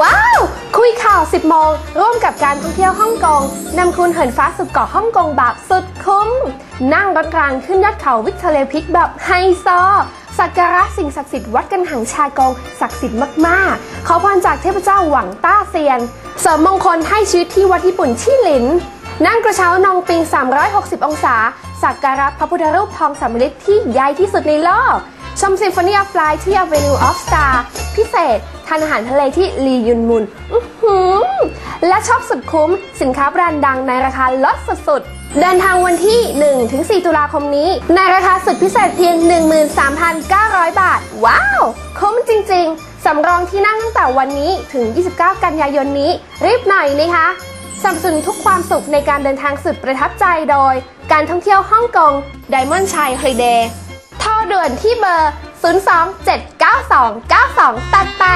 ว้าว คุยข่าว 10 โมง ร่วมกับการท่องเที่ยวฮ่องกงนำคุณเหินฟ้าสุดเกาะฮ่องกงแบบสุดคุ้ม นั่งรถรางขึ้นยอดเขาวิกตอเรียพิกแบบไฮโซสักการะสิ่งศักดิ์สิทธิ์วัดกันหังชากงศักดิ์สิทธิ์มาก ๆ ขอพรจากเทพเจ้าหวังต้าเซียน เสริมมงคลให้ชีวิตที่วัดญี่ปุ่นชี่หลิน นั่งกระเช้านองปิง 360 องศา สักการะพระพุทธรูปทองสำริดที่ใหญ่ที่สุดในโลก ชมซิมโฟนีออฟไลท์ที่ Avenue of Star พิเศษ ทานอาหารทะเลที่ลียุนมุนและชอบสุดคุ้ม สินค้าแบรนด์ดังในราคาลดสุดๆ เดินทางวันที่ 1-4 ตุลาคมนี้ ในราคาสุดพิเศษเพียง 13,900 บาท ว้าว คุ้มจริงๆ สำรองที่นั่งตั้งแต่วันนี้ถึง 29 กันยายนนี้ รีบหน่อยนะคะสนับสนุนทุกความสุขในการเดินทางสุดประทับใจโดย การท่องเที่ยวฮ่องกง Diamond Chai Holiday โทรด่วนที่เบอร์ 027929288